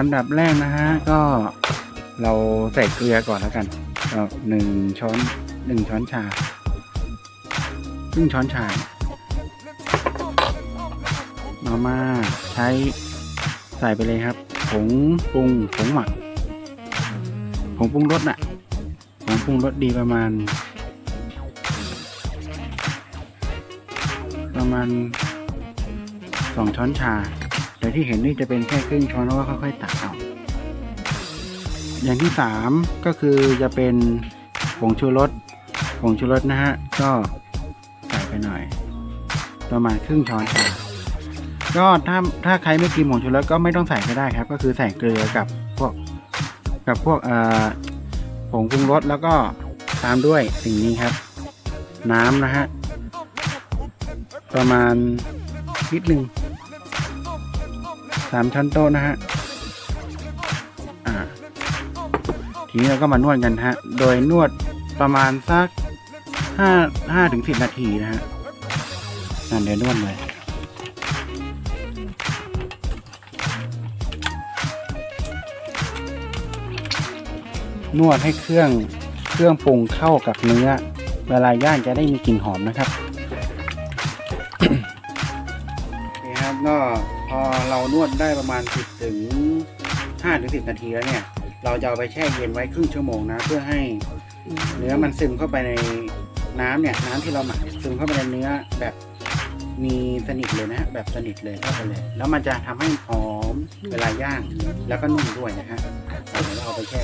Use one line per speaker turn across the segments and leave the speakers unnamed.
อันดับแรกนะฮะก็เราใส่เกลือก่อนแล้วกันก็หนึ่งช้อนหนึ่งช้อนชาครึ่งช้อนชามาม่าใช้ใส่ไปเลยครับผงปรุงผงหมักผงปรุงรสน่ะผงปรุงรสดีประมาณ ประมาณสองช้อนชา แต่ที่เห็นนี่จะเป็นแค่ครึ่งช้อนแล้วก็ค่อยๆตักเอาอย่างที่สามก็คือจะเป็นผงชูรสผงชูรสนะฮะก็ใส่ไปหน่อย ประมาณครึ่งช้อนชาก็ถ้าถ้าใครไม่กินผงชูรสก็ไม่ต้องใส่ก็ได้ครับ ก็คือใส่เกลือกับพวกกับพวกเอ่อผงปรุงรสแล้วก็ตามด้วยสิ่งนี้ครับ น้ำนะฮะประมาณนิดหนึ่ง สามชั้นโต๊ะนะฮะทีนี้เราก็มานวดกันฮะ โดยนวดประมาณสักห้าห้าถึงสิบนาทีนะฮะนั่นเดี๋ยวนวดเลยนวดให้เครื่องเครื่องปรุงเข้ากับเนื้อ เวลาย่างจะได้มีกลิ่นหอมนะครับนี่ครับก็ พอเรานวดได้ประมาณ10ถึง5ถึง10 นาทีแล้วเนี่ย เราจะเอาไปแช่เย็นไว้ครึ่งชั่วโมงนะ เพื่อให้เนื้อมันซึมเข้าไปในน้ำเนี่ย น้ำที่เราหมักซึมเข้าไปในเนื้อแบบมีสนิทเลยนะฮะแบบสนิทเลยเข้าไปเลย แล้วมันจะทำให้หอมเวลาย่าง แล้วก็นุ่มด้วยนะฮะเดี๋ยวเราเอาไปแช่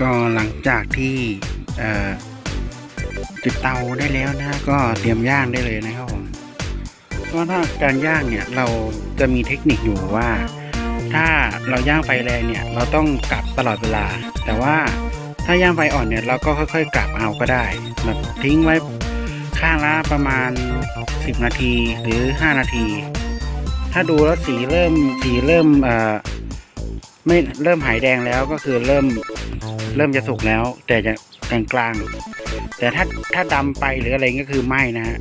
ก็หลังจากที่ จุดเตาได้แล้วนะ ก็เตรียมย่างได้เลยนะครับผมก็ถ้าการย่างเนี่ยเราจะมีเทคนิคอยู่ว่า ถ้าเราย่างไฟแรงเนี่ย เราต้องกลับตลอดเวลา แต่ว่าถ้าย่างไฟอ่อนเนี่ยเราก็ค่อย ๆ กลับเอาก็ได้แบบทิ้งไว้ข้างละประมาณ 10 นาทีหรือ 5 นาที ถ้าดูแล้วสีเริ่มสีเริ่มเอ่อ ไม่เริ่มหายแดงแล้วก็คือเริ่มเริ่มจะสุกแล้ว แต่จะกลางกลางๆแต่ถ้าถ้าดำไปหรืออะไรก็คือไหม้นะฮะ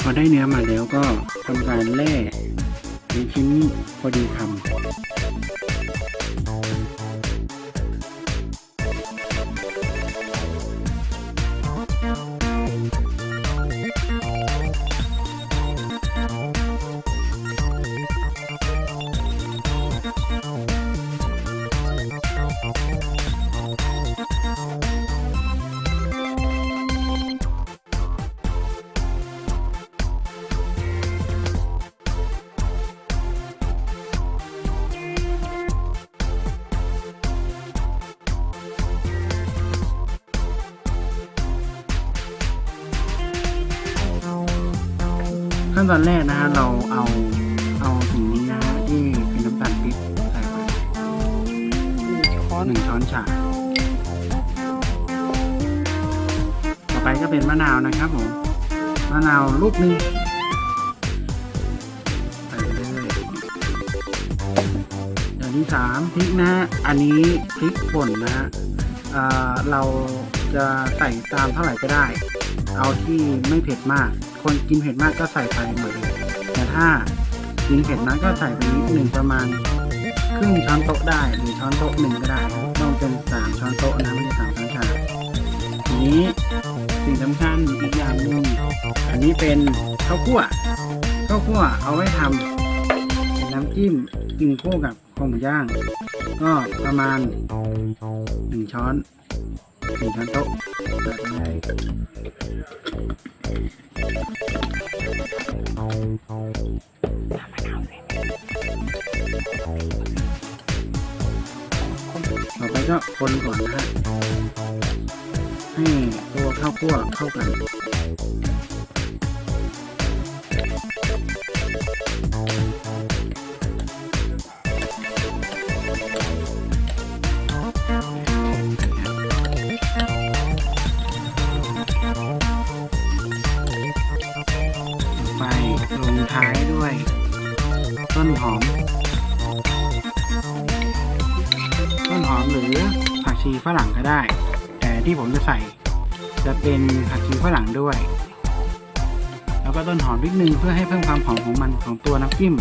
พอได้เนื้อมาแล้วก็ทำการแล่เป็นชิ้นพอดีคำ ขั้นตอนแรกนะฮะเราเอาเอาสิ่งนี้นะฮะที่เป็นน้ำตาลปี๊บใส่ไป
ช้อน
หนึ่งช้อนชาต่อไปก็เป็นมะนาวนะครับผมมะนาวลูกหนึงใส่ไปเลยอย่างที่สามพริกนะฮะอันนี้พริกป่นนะฮะเเรา จะใส่ตามเท่าไหร่ก็ได้ เอาที่ไม่เผ็ดมาก คนกินเผ็ดมากก็ใส่ไปหมดเลยแต่ถ้ากินเผ็ดน้อยก็ใส่ไปนิดหนึ่งประมาณครึ่งช้อนโต๊ะได้หรือช้อนโต๊ะหนึ่งก็ได้ ต้องเป็นสามช้อนโต๊ะนะไม่ใช่สามช้อนชาทีนี้สิ่งสำคัญอีกอย่างหนึ่งอันนี้เป็นข้าวคั่วข้าวคั่วเอาไว้ทำเป็นน้ำจิ้มกินคู่กับข้าวหมูย่าง ก็ประมาณหนึ่งช้อน หนึ่งช้อนโต๊ะแบบนี้ต่อไปก็คนก่อนนะฮะให้ตัวข้าวคั่วเข้ากัน มหรือผักชีฝรั่งก็ได้ แต่ที่ผมจะใส่จะเป็นผักชีฝรั่งด้วย แล้วก็ต้นหอมนิดนึงเพื่อให้เพิ่มความหอมของมันของตัวน้ำจิ้ม